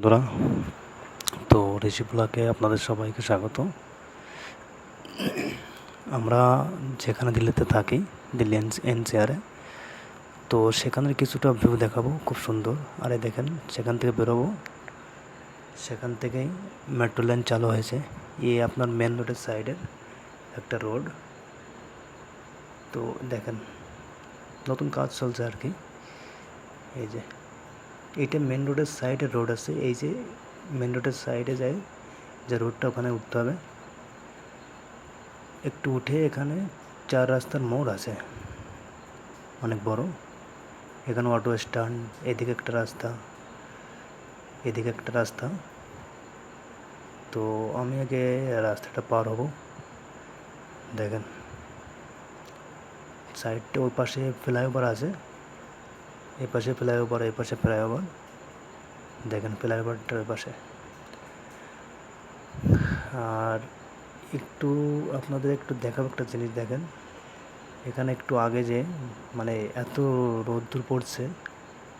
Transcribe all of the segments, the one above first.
বন্ধুরা, তো ঋষিপুলাকে আপনাদের সবাইকে স্বাগত। আমরা যেখানে দিল্লিতে থাকি, দিল্লি এনসিআরে, তো সেখানের কিছুটা ভিউ দেখাবো, খুব সুন্দর। আরে দেখেন, সেখান থেকে বেরোবো। সেখান থেকেই মেট্রো লাইন চালু হয়েছে। এই আপনার মেন রোডের সাইডের একটা রোড তো দেখেন, নতুন কাজ চলছে আর কি। এই যে এইটা মেন রোডের সাইডে রোড আছে। এই যে মেন রোডের সাইডে যায়, যে রোডটা ওখানে উঠতে হবে। একটু উঠে এখানে চার রাস্তার মোড় আছে, অনেক বড়। এখানে অটো স্ট্যান্ড এদিকে একটা রাস্তা, এদিকে একটা রাস্তা। তো আমি আগে রাস্তাটা পার হব। দেখেন সাইডটা ওই পাশে ফ্লাইওভার আছে। এই পাশে ফ্লাইওভার এই পাশে ফ্লাইওভার। দেখেন ফ্লাইওভারটার পাশে আর একটু আপনাদের একটু দেখাবো একটা জিনিস দেখেন। এখানে একটু আগে যে মানে এত রোদ্দুর পড়ছে,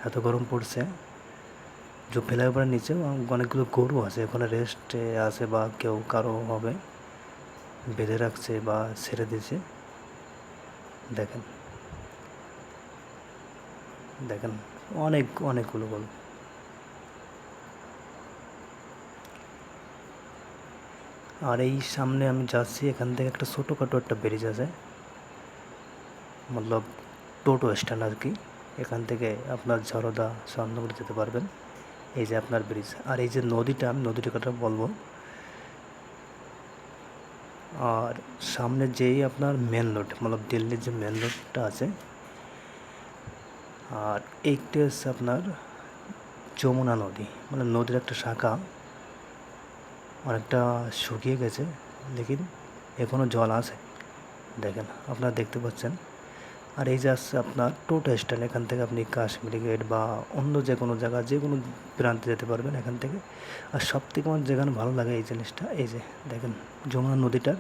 এত গরম পড়ছে, যে ফ্লাইওভারের নিচে অনেকগুলো গরু আছে। ওখানে রেস্টে আছে বা কেউ কারও হবে, বেঁধে রাখছে বা ছেড়ে দিয়েছে। দেখেন। দেখেন, অনেক, অনেকগুলো গরু আর এই সামনে আমি যাচ্ছি, এখান থেকে একটা ছোটোখাটো একটা ব্রিজ আছে। মতলব টোটো স্ট্যান্ড আর কি। এখান থেকে আপনার ঝরদা স্বর্ণগুলি যেতে পারবেন। এই যে আপনার ব্রিজ আর এই যে নদীটা, আমি নদীটার কথা বলব। আর সামনে যেই আপনার মেন রোড মতলব দিল্লির যে মেন রোডটা আছে আর এইটা হচ্ছে আপনার যমুনা নদী মানে নদীর একটা শাখা। অনেকটা শুকিয়ে গেছে, লেকিন এখনও জল আছে। দেখেন, আপনারা দেখতে পাচ্ছেন। আর এই যে আসছে আপনার টোটো স্ট্যান্ড, এখান থেকে আপনি কাশ্মীরি গেট বা অন্য যে কোনো জায়গা, যে কোনো প্রান্তে যেতে পারবেন এখান থেকে। আর সব থেকে আমার যেখানে ভালো লাগে এই জিনিসটা, এই যে দেখেন, যমুনা নদীটার।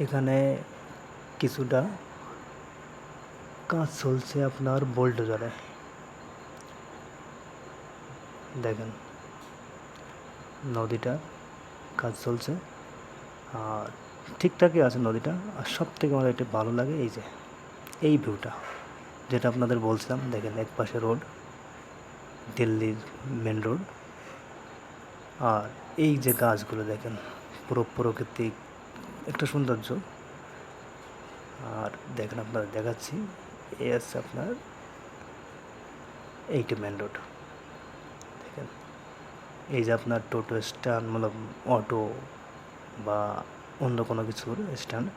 এখানে কিছুটা কাজ চলছে আপনার বোল্ডোজারে দেখেন নদীটা কাজ চলছে আর ঠিকঠাকই আছে নদীটা আর সব থেকে আমার এটা ভালো লাগে এই যে এই ভিউটা যেটা আপনাদের বলছিলাম দেখেন এক পাশে রোড দিল্লির মেন রোড আর এই যে গাছগুলো দেখেন পুরো প্রকৃতিক একটা সৌন্দর্য আর দেখেন আপনাদের দেখাচ্ছি এই আছে আপনার এইটা মেন রোড দেখেন, এই যে আপনার টোটো স্ট্যান্ড মতলব অটো বা অন্য কোনো কিছুর স্ট্যান্ড।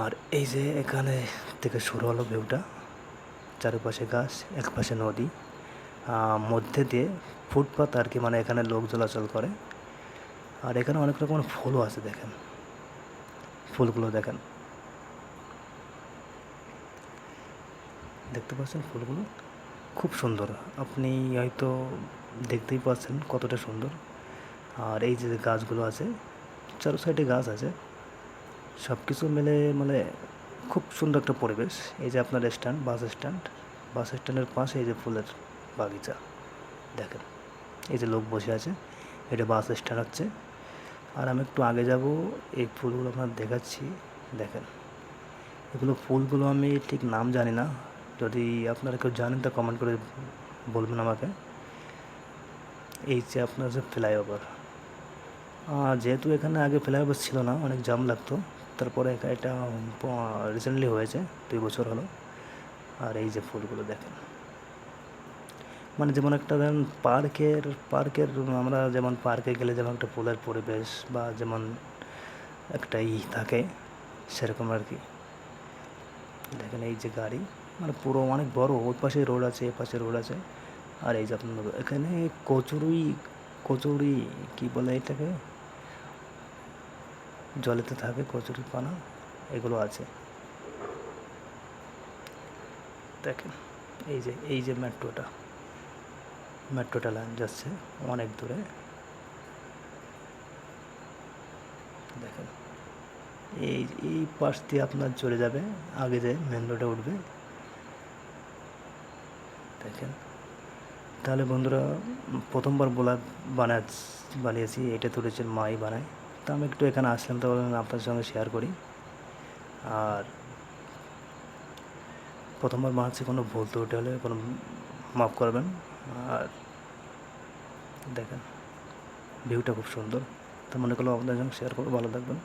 আর এই যে এখানে থেকে শুরু হলো ভিউটা, চারপাশে গাছ এক পাশে নদী মধ্যে দিয়ে ফুটপাথ আর কি মানে এখানে লোক চলাচল করে। আর এখানে অনেক রকমের ফুলও আছে, দেখেন। ফুলগুলো দেখেন। দেখতে পাচ্ছেন ফুলগুলো? খুব সুন্দর। আপনি হয়তো দেখতেই পাচ্ছেন কতটা সুন্দর। আর এই যে গাছগুলো আছে, চারো সাইডে গাছ আছে। সব কিছু মিলে মানে খুব সুন্দর একটা পরিবেশ। এই যে আপনার স্ট্যান্ড, বাস স্ট্যান্ড। বাস স্ট্যান্ডের পাশে এই যে ফুলের বাগিচা। দেখেন, এই যে লোক বসে আছে। এটা বাস স্ট্যান্ড হচ্ছে। আর আমি একটু আগে যাব, এই ফুলগুলো আপনার দেখাচ্ছি। দেখেন, এগুলো ফুলগুলো আমি ঠিক নাম জানি না। যদি আপনারা কেউ জানেন তা কমেন্ট করে বলবেন আমাকে। এই যে আপনার যে ফ্লাইওভার যেহেতু এখানে আগে ফ্লাইওভার ছিল না, অনেক জাম লাগতো। তারপরে এটা রিসেন্টলি হয়েছে, দুই বছর হলো। আর এই যে ফুলগুলো দেখেন। মানে যেমন একটা ধরেন পার্কের পার্কের, আমরা যেমন পার্কে গেলে যেমন একটা ফুলের পরিবেশ বা যেমন একটা ই থাকে, সেরকম আর কি। দেখেন এই যে গাড়ি। মানে পুরো অনেক বড় ওই পাশে রোড আছে এ পাশে রোড আছে। আর এই যে আপনার এখানে কচুরি কচুরি, কি বলে এটাকে? জলেতে থাকে কচুরি পানা, এগুলো আছে। দেখেন, এই যে এই যে মেট্রোটা মেট্রোটা লাইন যাচ্ছে অনেক দূরে। দেখেন, এই এই পাশ দিয়ে আপনার চলে যাবে, আগে যে মেন রোডে উঠবে দেখেন। তাহলে বন্ধুরা, প্রথমবার ব্লগ বানা বানিয়েছি, এটা তুলেছে মাই বানায়। তো আমি একটু এখানে আসলাম তো আপনার সঙ্গে শেয়ার করি। আর প্রথমবার বানাচ্ছি, কোনো ভুল ত্রুটি হলে কোনো মাফ করবেন। আর দেখেন ভিউটা খুব সুন্দর। তো মনে করল আপনাদের সঙ্গে শেয়ার করব, ভালো থাকবেন।